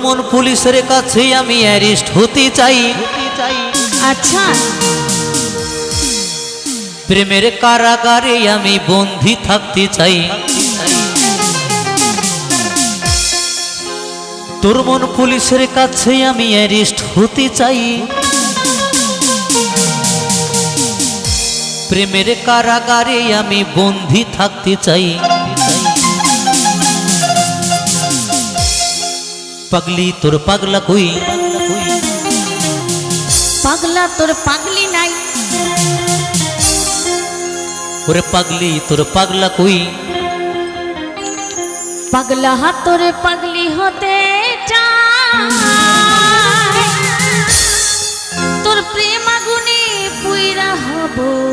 মন পুলিশের কাছে আমি অ্যারেস্ট হতে চাই। আচ্ছা। প্রেমের কারাগারে আমি বন্দি থাকতে চাই। তোর মন পুলিশের কাছে আমি অ্যারেস্ট হতে চাই। প্রেমের কারাগারে আমি বন্দি থাকতে চাই। পাগলি তোর পাগলা কই? পাগলা তোর পাগলি নাই। ওরে পাগলি তোর পাগলা কই? পাগলা হাত তোর পাগলি হতে চায়। তোর প্রেম আগুনে পুইরা হব।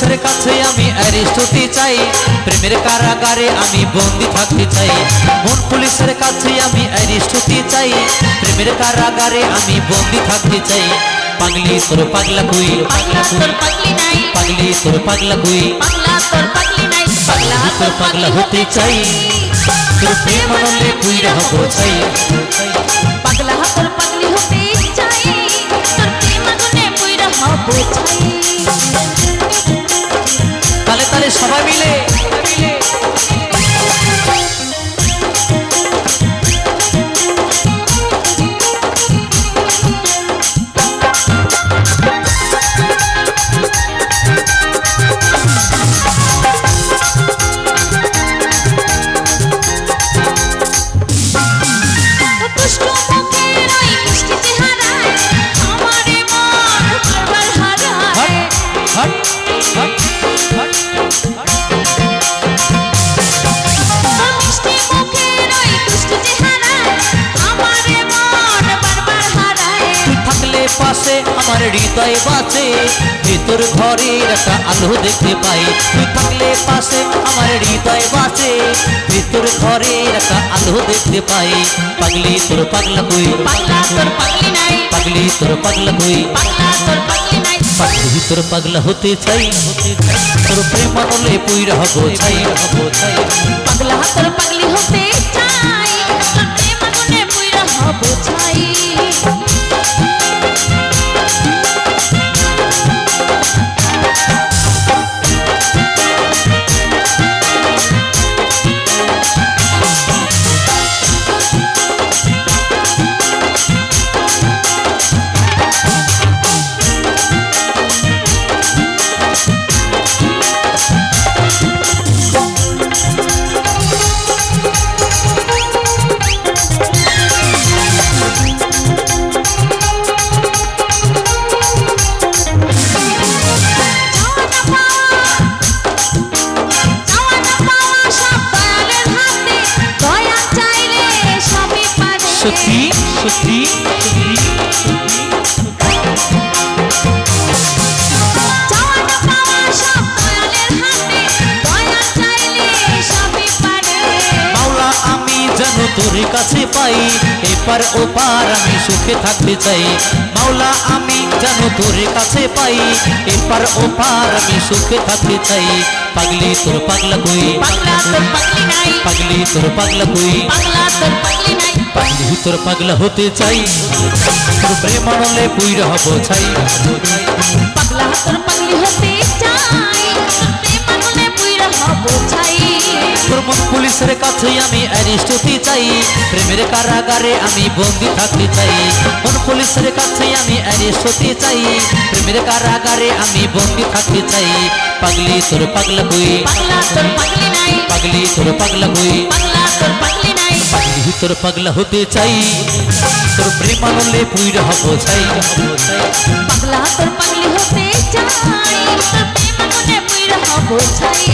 মন পুলিশের কাছে আমি হতে চাই। প্রেমের কারাগারে আমি বন্দি থাকতে চাই। মন পুলিশের কাছে আমি হতে চাই। প্রেমের কারাগারে আমি বন্দি থাকতে চাই। পাগলি তোর পাগলা কই। পাগলা তোর পাগলি নাই। পাগলি তোর পাগলা কই। পাগলা তোর পাগলি নাই। পাগলা তোর পাগলা হতে চাই। তোর প্রেম আনন্দে পুইরা হব চাই। সবাই মিলে আমার হৃদয় বাঁচে ভেতর ঘরের একটা আলো দেখতে পাই। তুই থাকলে পাশে আমার হৃদয় বাঁচে ভেতর ঘরের একটা আলো দেখতে পাই। পাগলি তোর পাগলা কই? পাগলা তোর পাগলি নাই। পাগলি তোর পাগলা কই? পাগলা তোর পাগলি নাই। পাগলি তোর পাগলা হতে চাই। তোর প্রেম আনলে পুইরা হব চাই। হব চাই পাগলা তোর পাগলি হতে চাই। তোর প্রেম আগুনে পুইরা হব ছাই পারে মাওলা, আমি যেন তোর কাছে পাই, এপার ওপার আমি সুখে থাকতে চাই। মাওলা, আমি যেন তোর কাছে পাই, এপার ওপার আমি সুখে থাকতে চাই। পাগলি তোর পাগলা কই? পাগলা তোর পাগলি নাই। পাগলি তোর পাগলা কই? পাগলা তোর পাগলি নাই। পাগলি তোর পাগলা হতে চাই। তোর প্রেম আনলে পুইরা হব চাই পাগলা তোর পাগলি হতে চাই। প্রেম আগুনে পুইরা হব তোর পুলিশের কাছে আমি অ্যারেস্ট হতে চাই। প্রেমের কারাগারে আমি বন্দি থাকতে চাই। মন পুলিশের কাছে আমি অ্যারেস্ট হতে চাই। প্রেমের কারাগারে আমি বন্দি থাকতে চাই। পাগলি তোর পাগলা কই পাগলা তোর পাগলি পাগলি তোর পাগলা হতে চাই। তোর প্রেম আনলে পুইরা হব চাই। পাগলা তোর পাগলি হতে চাই। তোর প্রেম আনলে পুইরা হব চাই।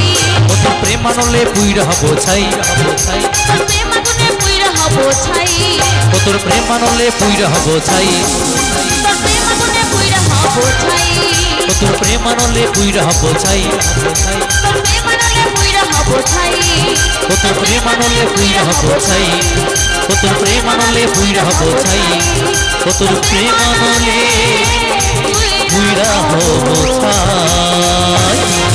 কত প্রেমানলে বুইরা হব ছাই। কত প্রেমানলে বুইরা হব ছাই। কত প্রেমানলে বুইরা হব ছাই। কত প্রেমানলে বুইরা হব ছাই। কত প্রেমানলে বুইরা হব ছাই। কত প্রেমানলে বুইরা হব ছাই।